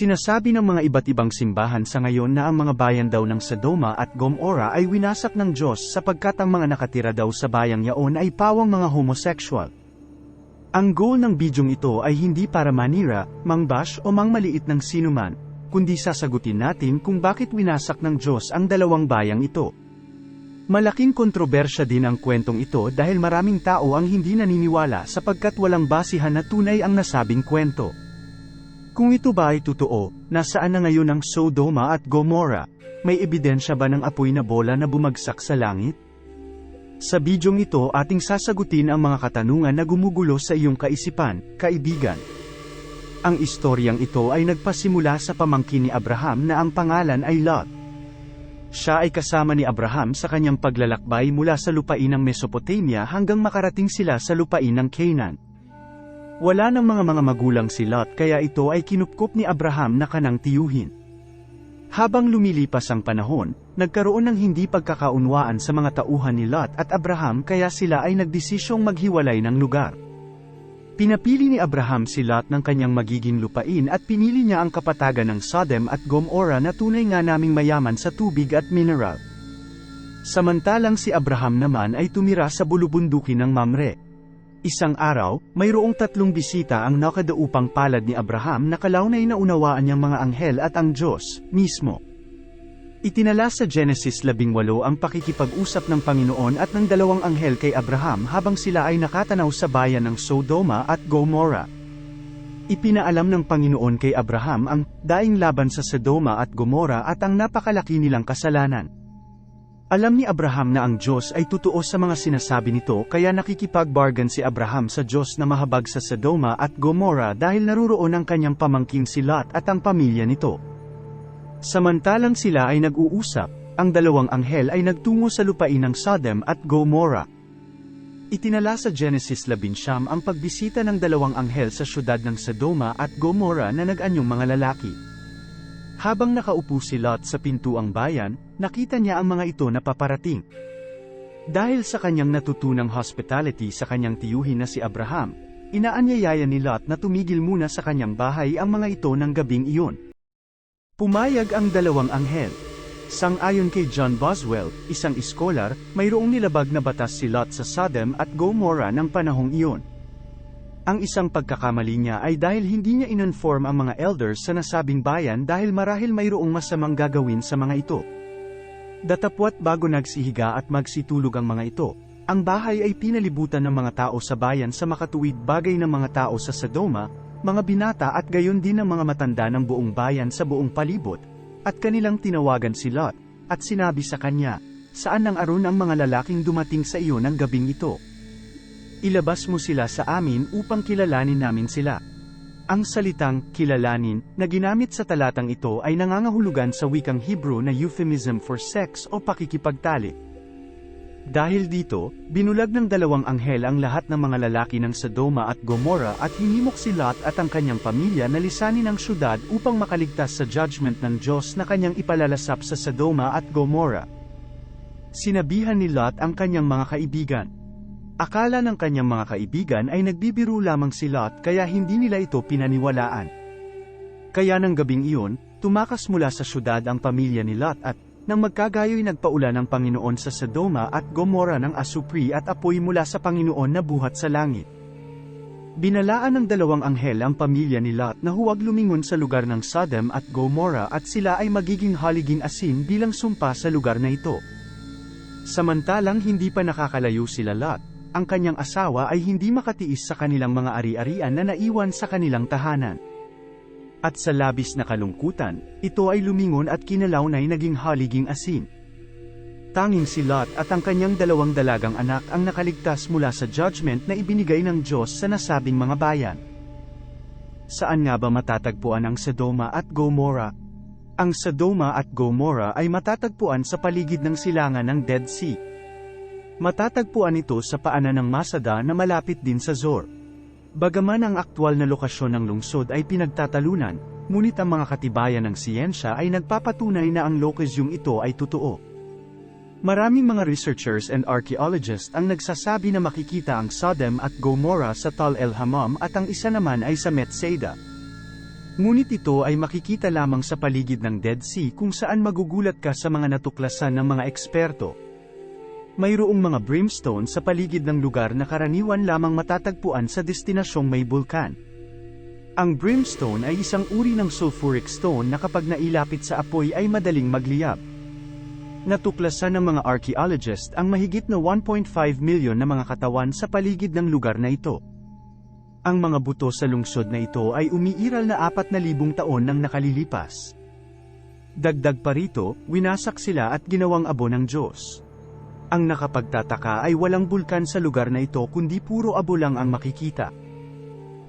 Sinasabi ng mga iba't ibang simbahan sa ngayon na ang mga bayan daw ng Sodoma at Gomorrah ay winasak ng Diyos sapagkat ang mga nakatira daw sa bayang yaon ay pawang mga homosexual. Ang goal ng bidyong ito ay hindi para manira, mangbash o mangmaliit ng sinuman, kundi sasagutin natin kung bakit winasak ng Diyos ang dalawang bayang ito. Malaking kontrobersya din ang kwentong ito dahil maraming tao ang hindi naniniwala sapagkat walang basihan na tunay ang nasabing kwento. Kung ito ba ay totoo, nasaan na ngayon ang Sodoma at Gomorrah? May ebidensya ba ng apoy na bola na bumagsak sa langit? Sa bidyong ito ating sasagutin ang mga katanungan na gumugulo sa iyong kaisipan, kaibigan. Ang istoryang ito ay nagpasimula sa pamangkin ni Abraham na ang pangalan ay Lot. Siya ay kasama ni Abraham sa kanyang paglalakbay mula sa lupain ng Mesopotamia hanggang makarating sila sa lupain ng Canaan. Wala ng mga mga magulang si Lot kaya ito ay kinupkop ni Abraham na kanang tiyuhin. Habang lumilipas ang panahon, nagkaroon ng hindi pagkakaunwaan sa mga tauhan ni Lot at Abraham kaya sila ay nagdesisyong maghiwalay ng lugar. Pinapili ni Abraham si Lot ng kanyang magiging lupain at pinili niya ang kapatagan ng Sodom at Gomorrah na tunay nga naming mayaman sa tubig at mineral. Samantalang si Abraham naman ay tumira sa bulubundukin ng Mamre. Isang araw, mayroong tatlong bisita ang nakadaupang palad ni Abraham na kalaunay na unawaan niyang mga anghel at ang Diyos, mismo. Itinala sa Genesis 18 ang pakikipag-usap ng Panginoon at ng dalawang anghel kay Abraham habang sila ay nakatanaw sa bayan ng Sodoma at Gomorrah. Ipinaalam ng Panginoon kay Abraham ang daing laban sa Sodoma at Gomorrah at ang napakalaki nilang kasalanan. Alam ni Abraham na ang Diyos ay totoo sa mga sinasabi nito kaya nakikipag-bargain si Abraham sa Diyos na mahabag sa Sodoma at Gomorrah dahil naruroon ang kanyang pamangking si Lot at ang pamilya nito. Samantalang sila ay nag-uusap, ang dalawang anghel ay nagtungo sa lupain ng Sodom at Gomorrah. Itinala sa Genesis 11 ang pagbisita ng dalawang anghel sa syudad ng Sodoma at Gomorrah na nag-anyong mga lalaki. Habang nakaupo si Lot sa pintuang bayan, nakita niya ang mga ito na paparating. Dahil sa kanyang natutunang hospitality sa kanyang tiyuhin na si Abraham, inaanyayaya ni Lot na tumigil muna sa kanyang bahay ang mga ito ng gabing iyon. Pumayag ang dalawang anghel. Sang-ayon kay John Boswell, isang iskolar, mayroong nilabag na batas si Lot sa Sodom at Gomorrah ng panahong iyon. Ang isang pagkakamali niya ay dahil hindi niya ininform ang mga elders sa nasabing bayan dahil marahil mayroong masamang gagawin sa mga ito. Datapwat bago nagsihiga at magsitulog ang mga ito, ang bahay ay pinalibutan ng mga tao sa bayan sa makatuwid bagay ng mga tao sa Sodoma, mga binata at gayon din ng mga matanda ng buong bayan sa buong palibot, at kanilang tinawagan si Lot, at sinabi sa kanya, saan nang aron ang mga lalaking dumating sa iyo ng gabing ito? Ilabas mo sila sa amin upang kilalanin namin sila. Ang salitang kilalanin na ginamit sa talatang ito ay nangangahulugan sa wikang Hebrew na euphemism for sex o pakikipagtalik. Dahil dito, binulag ng dalawang anghel ang lahat ng mga lalaki ng Sodoma at Gomorrah at hinimok si Lot at ang kanyang pamilya na lisanin ang syudad upang makaligtas sa judgment ng Diyos na kanyang ipalalasap sa Sodoma at Gomorrah. Sinabihan ni Lot ang kanyang mga kaibigan. Akala ng kanyang mga kaibigan ay nagbibiro lamang si Lot kaya hindi nila ito pinaniwalaan. Kaya ng gabing iyon, tumakas mula sa syudad ang pamilya ni Lot at, nang magkagayoy nagpaula ng Panginoon sa Sodoma at Gomorrah ng asupri at apoy mula sa Panginoon na buhat sa langit. Binalaan ng dalawang anghel ang pamilya ni Lot na huwag lumingon sa lugar ng Sodom at Gomorrah at sila ay magiging haliging asin bilang sumpa sa lugar na ito. Samantalang hindi pa nakakalayo sila Lot, ang kanyang asawa ay hindi makatiis sa kanilang mga ari-arian na naiwan sa kanilang tahanan. At sa labis na kalungkutan, ito ay lumingon at kinalawnay naging haliging asin. Tanging si Lot at ang kanyang dalawang dalagang anak ang nakaligtas mula sa judgment na ibinigay ng Diyos sa nasabing mga bayan. Saan nga ba matatagpuan ang Sodoma at Gomorrah? Ang Sodoma at Gomorrah ay matatagpuan sa paligid ng silangan ng Dead Sea. Matatagpuan ito sa paanan ng Masada na malapit din sa Zor. Bagaman ang aktwal na lokasyon ng lungsod ay pinagtatalunan, ngunit ang mga katibayan ng siyensya ay nagpapatunay na ang lokasyong ito ay totoo. Maraming mga researchers and archaeologists ang nagsasabi na makikita ang Sodom at Gomorrah sa Tal el Hammam at ang isa naman ay sa Bethsaida. Ngunit ito ay makikita lamang sa paligid ng Dead Sea kung saan magugulat ka sa mga natuklasan ng mga eksperto. Mayroong mga brimstone sa paligid ng lugar na karaniwan lamang matatagpuan sa destinasyong may bulkan. Ang brimstone ay isang uri ng sulfuric stone na kapag nailapit sa apoy ay madaling magliyab. Natuklasan ng mga archaeologist ang mahigit na 1.5 milyon na mga katawan sa paligid ng lugar na ito. Ang mga buto sa lungsod na ito ay umiiral na 4,000 taon nang nakalilipas. Dagdag pa rito, winasak sila at ginawang abo ng Diyos. Ang nakapagtataka ay walang bulkan sa lugar na ito kundi puro abo lang ang makikita.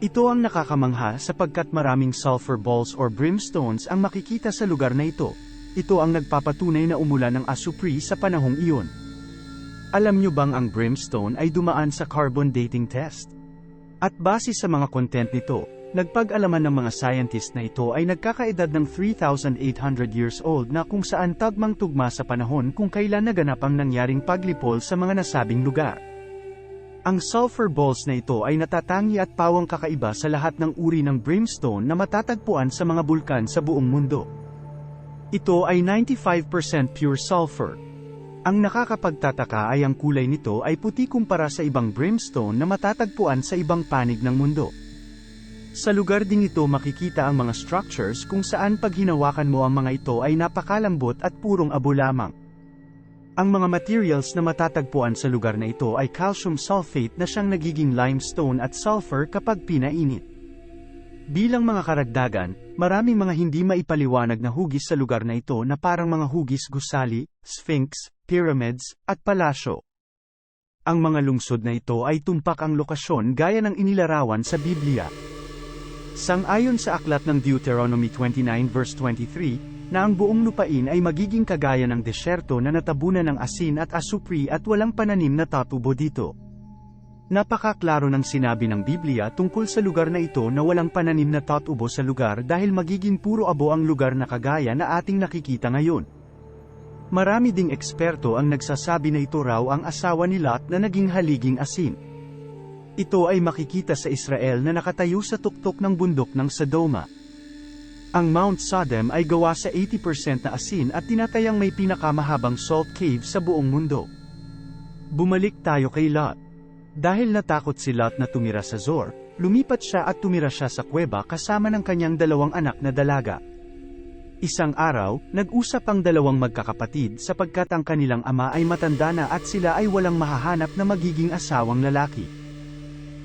Ito ang nakakamangha sapagkat maraming sulfur balls or brimstones ang makikita sa lugar na ito. Ito ang nagpapatunay na umulan ng asupri sa panahong iyon. Alam nyo bang ang brimstone ay dumaan sa carbon dating test? At base sa mga content nito, nagpag-alaman ng mga scientist na ito ay nagkakaedad ng 3,800 years old na kung saan tagmang-tugma sa panahon kung kailan naganap ang nangyaring paglipol sa mga nasabing lugar. Ang sulfur balls na ito ay natatangi at pawang kakaiba sa lahat ng uri ng brimstone na matatagpuan sa mga bulkan sa buong mundo. Ito ay 95% pure sulfur, ang nakakapagtataka ay ang kulay nito ay puti kumpara sa ibang brimstone na matatagpuan sa ibang panig ng mundo. Sa lugar ding ito makikita ang mga structures kung saan pag hinawakan mo ang mga ito ay napakalambot at purong abo lamang. Ang mga materials na matatagpuan sa lugar na ito ay calcium sulfate na siyang nagiging limestone at sulfur kapag pinainit. Bilang mga karagdagan, maraming mga hindi maipaliwanag na hugis sa lugar na ito na parang mga hugis gusali, sphinx, pyramids, at palasyo. Ang mga lungsod na ito ay tumpak ang lokasyon gaya ng inilarawan sa Biblia. Sang-ayon sa aklat ng Deuteronomy 29 verse 23, na ang buong lupain ay magiging kagaya ng desyerto na natabunan ng asin at asupri at walang pananim na tatubo dito. Napakaklaro ng sinabi ng Biblia tungkol sa lugar na ito na walang pananim na tatubo sa lugar dahil magiging puro abo ang lugar na kagaya na ating nakikita ngayon. Marami ding eksperto ang nagsasabi na ito raw ang asawa ni Lot na naging haliging asin. Ito ay makikita sa Israel na nakatayo sa tuktok ng bundok ng Sodoma. Ang Mount Sodom ay gawa sa 80% na asin at tinatayang may pinakamahabang salt cave sa buong mundo. Bumalik tayo kay Lot. Dahil natakot si Lot na tumira sa Zor, lumipat siya at tumira siya sa kuweba kasama ng kanyang dalawang anak na dalaga. Isang araw, nag-usap ang dalawang magkakapatid sapagkat ang kanilang ama ay matanda na at sila ay walang mahahanap na magiging asawang lalaki.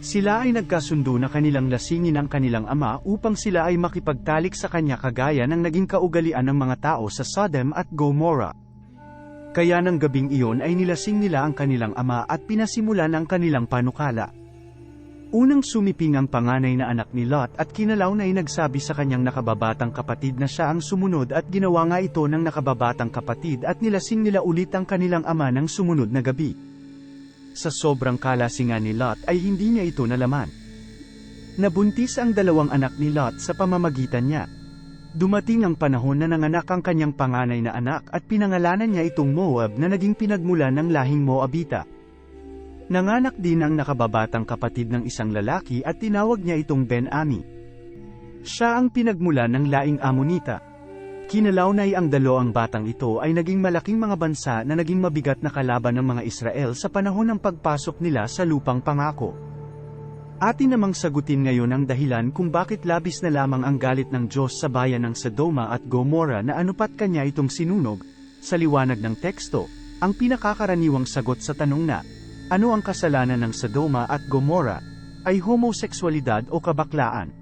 Sila ay nagkasundo na kanilang lasingin ang kanilang ama upang sila ay makipagtalik sa kanya kagaya ng naging kaugalian ng mga tao sa Sodom at Gomorrah. Kaya ng gabing iyon ay nilasing nila ang kanilang ama at pinasimulan ang kanilang panukala. Unang sumiping ang panganay na anak ni Lot at kinalaw na nagsabi sa kanyang nakababatang kapatid na siya ang sumunod at ginawa nga ito ng nakababatang kapatid at nilasing nila ulit ang kanilang ama ng sumunod na gabi. Sa sobrang kalasingan ni Lot ay hindi niya ito nalaman. Nabuntis ang dalawang anak ni Lot sa pamamagitan niya. Dumating ang panahon na nanganak ang kanyang panganay na anak at pinangalanan niya itong Moab na naging pinagmulan ng lahing Moabita. Nanganak din ang nakababatang kapatid ng isang lalaki at tinawag niya itong Ben-Ami. Siya ang pinagmulan ng laing Amonita. Kinalaunay ang dalawang batang ito ay naging malaking mga bansa na naging mabigat na kalaban ng mga Israel sa panahon ng pagpasok nila sa lupang pangako. Atin namang sagutin ngayon ang dahilan kung bakit labis na lamang ang galit ng Diyos sa bayan ng Sodoma at Gomorrah na anupat kanya itong sinunog, sa liwanag ng teksto, ang pinakakaraniwang sagot sa tanong na, ano ang kasalanan ng Sodoma at Gomorrah, ay homoseksualidad o kabaklaan.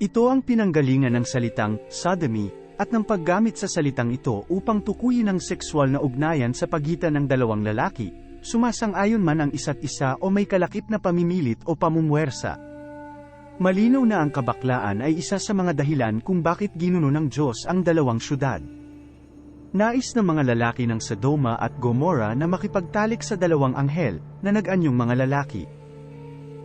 Ito ang pinanggalingan ng salitang sodomy, at ng paggamit sa salitang ito upang tukuyin ang sexual na ugnayan sa pagitan ng dalawang lalaki, Sumasang-ayon man ang isa't isa o may kalakip na pamimilit o pamumwersa. Malinaw na ang kabaklaan ay isa sa mga dahilan kung bakit ginuno ng Diyos ang dalawang syudad. Nais ng mga lalaki ng Sodoma at Gomorrah na makipagtalik sa dalawang anghel, na nag-anyong mga lalaki.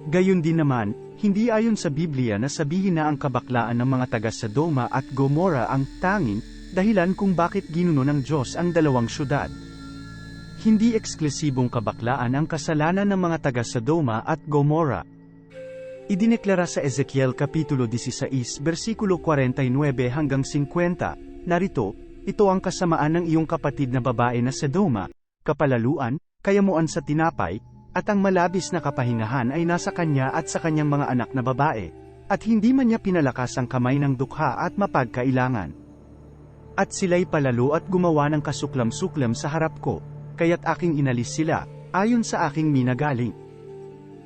Gayon din naman, hindi ayon sa Biblia na sabihin na ang kabaklaan ng mga taga Sodoma at Gomorrah ang tanging dahilan kung bakit ginuno ng Diyos ang dalawang syudad. Hindi eksklusibong kabaklaan ang kasalanan ng mga taga Sodoma at Gomorrah. Idineklara sa Ezekiel Kapitulo 16, versikulo 49 hanggang 50, narito, ito ang kasamaan ng iyong kapatid na babae na Sedoma, kapalaluan, kayamuan sa tinapay, at ang malabis na kapahingahan ay nasa kanya at sa kanyang mga anak na babae, at hindi man niya pinalakas ang kamay ng dukha at mapagkailangan. At sila'y palalo at gumawa ng kasuklam-suklam sa harap ko, kaya't aking inalis sila, ayon sa aking minagaling.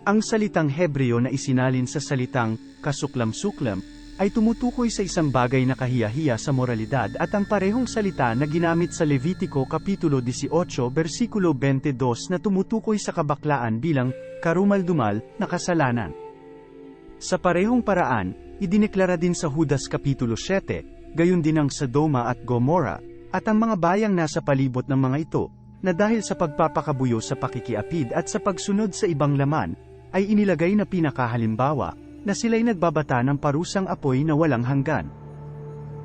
Ang salitang Hebreo na isinalin sa salitang kasuklam-suklam ay tumutukoy sa isang bagay na kahiyahiya sa moralidad at ang parehong salita na ginamit sa Levitico Kapitulo 18 versikulo 22 na tumutukoy sa kabaklaan bilang karumal-dumal na kasalanan. Sa parehong paraan, idineklara din sa Judas Kapitulo 7, gayon din ang Sodoma at Gomorrah, at ang mga bayang nasa palibot ng mga ito, na dahil sa pagpapakabuyo sa pakikiapid at sa pagsunod sa ibang laman, ay inilagay na pinakahalimbawa, na sila'y nagbabata ng parusang apoy na walang hanggan.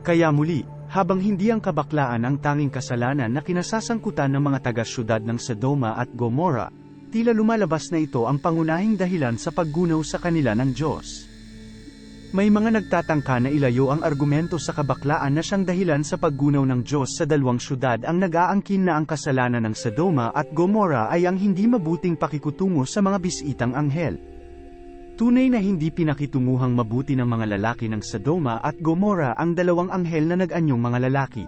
Kaya muli, habang hindi ang kabaklaan ang tanging kasalanan na kinasasangkutan ng mga taga-syudad ng Sodoma at Gomorrah, tila lumalabas na ito ang pangunahing dahilan sa paggunaw sa kanila ng Diyos. May mga nagtatangka na ilayo ang argumento sa kabaklaan na siyang dahilan sa paggunaw ng Diyos sa dalawang syudad ang nag-aangkin na ang kasalanan ng Sodoma at Gomorrah ay ang hindi mabuting pakikutungo sa mga bisitang anghel. Tunay na hindi pinakitunguhang mabuti ng mga lalaki ng Sodoma at Gomorrah ang dalawang anghel na nag-anyong mga lalaki.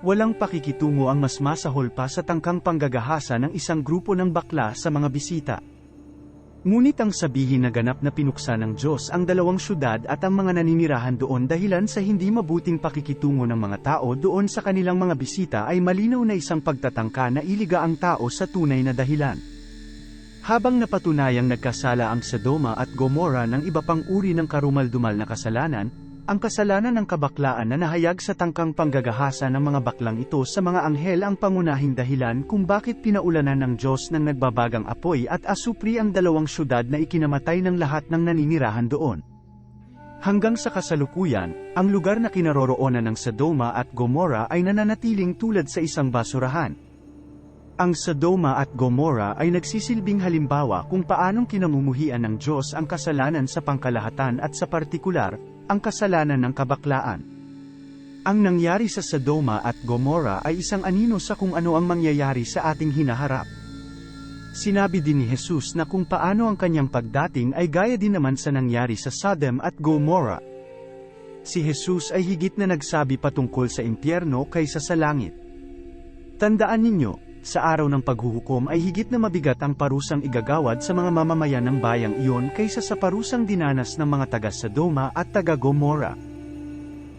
Walang pakikitungo ang mas masahol pa sa tangkang panggagahasa ng isang grupo ng bakla sa mga bisita. Ngunit ang sabihin na ganap na pinuksa ng Diyos ang dalawang syudad at ang mga naninirahan doon dahilan sa hindi mabuting pakikitungo ng mga tao doon sa kanilang mga bisita ay malinaw na isang pagtatangka na iliga ang tao sa tunay na dahilan. Habang napatunayang nagkasala ang Sodoma at Gomorrah ng iba pang uri ng karumal-dumal na kasalanan, ang kasalanan ng kabaklaan na nahayag sa tangkang panggagahasa ng mga baklang ito sa mga anghel ang pangunahing dahilan kung bakit pinaulanan ng Diyos ng nagbabagang apoy at asupri ang dalawang syudad na ikinamatay ng lahat ng naninirahan doon. Hanggang sa kasalukuyan, ang lugar na kinaroroonan ng Sodoma at Gomorrah ay nananatiling tulad sa isang basurahan. Ang Sodoma at Gomorrah ay nagsisilbing halimbawa kung paanong kinamumuhian ng Diyos ang kasalanan sa pangkalahatan at sa partikular, ang kasalanan ng kabaklaan. Ang nangyari sa Sodoma at Gomorrah ay isang anino sa kung ano ang mangyayari sa ating hinaharap. Sinabi din ni Jesus na kung paano ang kanyang pagdating ay gaya din naman sa nangyari sa Sodom at Gomorrah. Si Jesus ay higit na nagsabi patungkol sa impyerno kaysa sa langit. Tandaan ninyo, sa araw ng paghuhukom ay higit na mabigat ang parusang igagawad sa mga mamamayan ng bayang iyon kaysa sa parusang dinanas ng mga taga Sodoma at taga Gomorrah.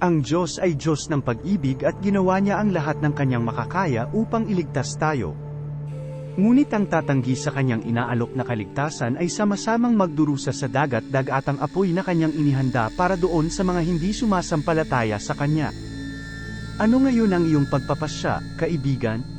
Ang Diyos ay Diyos ng pag-ibig at ginawa niya ang lahat ng kanyang makakaya upang iligtas tayo. Ngunit ang tatanggi sa kanyang inaalok na kaligtasan ay sama-samang magdurusa sa dagat-dagatang apoy na kanyang inihanda para doon sa mga hindi sumasampalataya sa kanya. Ano ngayon ang iyong pagpapasya, kaibigan?